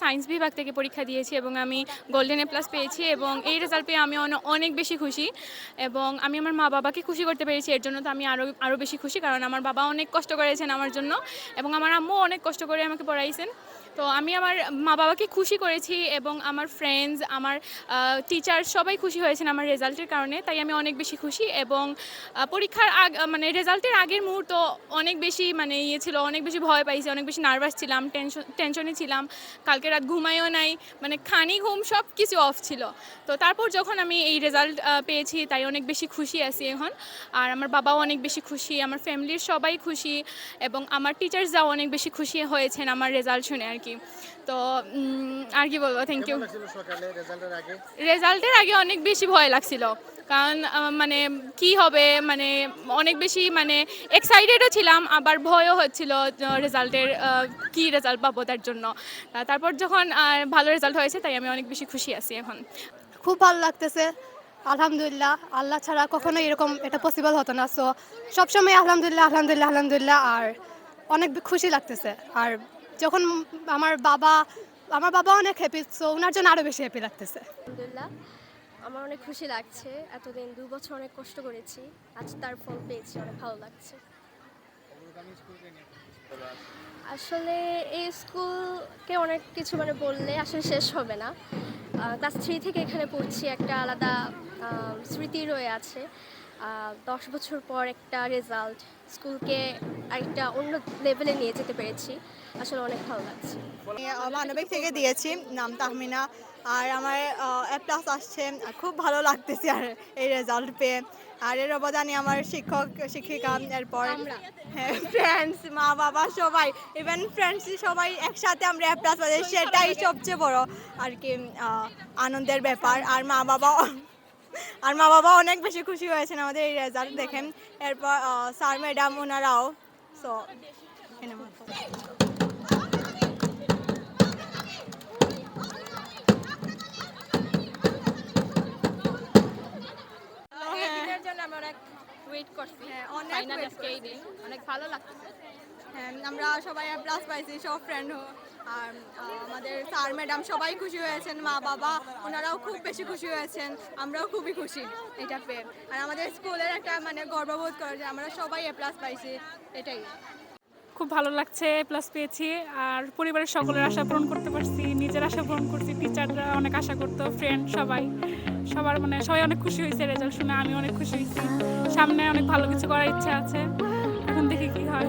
Science বিভাগ থেকে পরীক্ষা দিয়েছি এবং আমি গোল্ডেন এ প্লাস পেয়েছি এবং এই রেজাল্ট পেয়ে আমি অনেক বেশি খুশি এবং আমি আমার মা বাবাকে খুশি করতে পেরেছি। এর জন্য তো আমি আরও আরও বেশি খুশি কারণ আমার বাবা অনেক কষ্ট করেছেন আমার জন্য এবং আমার আম্মু অনেক কষ্ট করে আমাকে পড়াইছেন। তো আমি আমার মা বাবাকে খুশি করেছি এবং আমার ফ্রেন্ডস আমার টিচার সবাই খুশি হয়েছেন আমার রেজাল্টের কারণে, তাই আমি অনেক বেশি খুশি এবং পরীক্ষার আগ মানে রেজাল্টের আগের মুহূর্ত অনেক বেশি মানে ইয়ে ছিল, অনেক বেশি ভয় পাইছি, অনেক বেশি নার্ভাস ছিলাম টেনশন টেনশনে ছিলাম। কালকে রাত ঘুমাইও নাই মানে খানি ঘুম সব কিছু অফ ছিল। তো তারপর যখন আমি এই রেজাল্ট পেয়েছি, তাই অনেক বেশি খুশি আছি এখন। আর আমার বাবাও অনেক বেশি খুশি, আমার ফ্যামিলির সবাই খুশি এবং আমার টিচার্সরাও অনেক বেশি খুশি হয়েছেন আমার রেজাল্ট শুনে আর কি। তো আর কি বলব থ্যাংক ইউ রেজাল্টের আগে? অনেক বেশি ভয় লাগছিল। কারণ মানে কি হবে? মানে অনেক বেশি মানে এক্সাইটেডও ছিলাম আবার ভয়ও হচ্ছিল রেজাল্টের কি রেজাল্ট পাবো তার জন্য। তারপর যখন ভালো রেজাল্ট হয়েছে তাই আমি অনেক বেশি খুশি আছি এখন। খুব ভালো লাগতেছে আলহামদুলিল্লাহ। আল্লাহ ছাড়া কখনো এরকম এটা পসিবল হতো না। সো সবসময় আলহামদুলিল্লাহ আলহামদুলিল্লাহ আলহামদুলিল্লাহ আর অনেক খুশি লাগতেছে। আর যখন আমার বাবা আমার বাবা অনেক হ্যাপি সো ওনার জন্য আরও বেশি হ্যাপি লাগতেছে। আলহামদুলিল্লাহ। আমার অনেক খুশি লাগছে। এতদিন দু বছর অনেক কষ্ট করেছি। আজ তার ফল পেয়েছি, অনেক ভালো লাগছে। আসলে এই স্কুলকে অনেক কিছু মানে বললে আসলে শেষ হবে না। ক্লাস থ্রি থেকে এখানে পড়ছি, একটা আলাদা স্মৃতি রয়ে আছে। দশ বছর পর একটা রেজাল্ট স্কুলকে আরেকটা অন্য লেভেলে নিয়ে যেতে পেরেছি। আসলে অনেক ভালো লাগছে। মানবিক থেকে দিয়েছি নাম তাহমিনা। আর আমার এ প্লাস আসছে। খুব ভালো লাগতেছে আর এই রেজাল্ট পেয়ে। আর এর অবদানে আমার শিক্ষক শিক্ষিকা এরপর হ্যাঁ ফ্রেন্ডস মা বাবা সবাই। ইভেন ফ্রেন্ডস সবাই একসাথে আমরা এ প্লাস সেটাই সবচেয়ে বড়। আর কি আনন্দের ব্যাপার। আর মা বাবা আর মা বাবা অনেক বেশি খুশি হয়েছেন আমাদের এই রেজাল্ট দেখেন এরপর স্যার ম্যাডাম ওনারাও। সো অনেক হ্যাঁ, ভালো লাগছে। হ্যাঁ আমরা সবাই প্লাস পাইছি সব ফ্রেন্ড আর আমাদের স্যার, ম্যাডাম সবাই খুশি হয়েছেন, মা, বাবা, ওনারাও খুব বেশি খুশি হয়েছেন, আমরাও খুবই খুশি, এটা পেয়ে আর আমাদের স্কুলের একটা মানে গর্ববোধ করে যে আমরা সবাই এ প্লাস পাইছি, এটাই। খুব ভালো লাগছে প্লাস পেয়েছি, আর পরিবারের সকলের আশা পূরণ করতে পারছি, নিজের আশা পূরণ করছি টিচাররা অনেক আশা করতো ফ্রেন্ড সবাই। সবার মানে সবাই অনেক খুশি হয়েছে রেজাল্ট শুনে আমি অনেক খুশি হয়েছি। সামনে অনেক ভালো কিছু করার ইচ্ছা আছে, এখন দেখি কি হয়।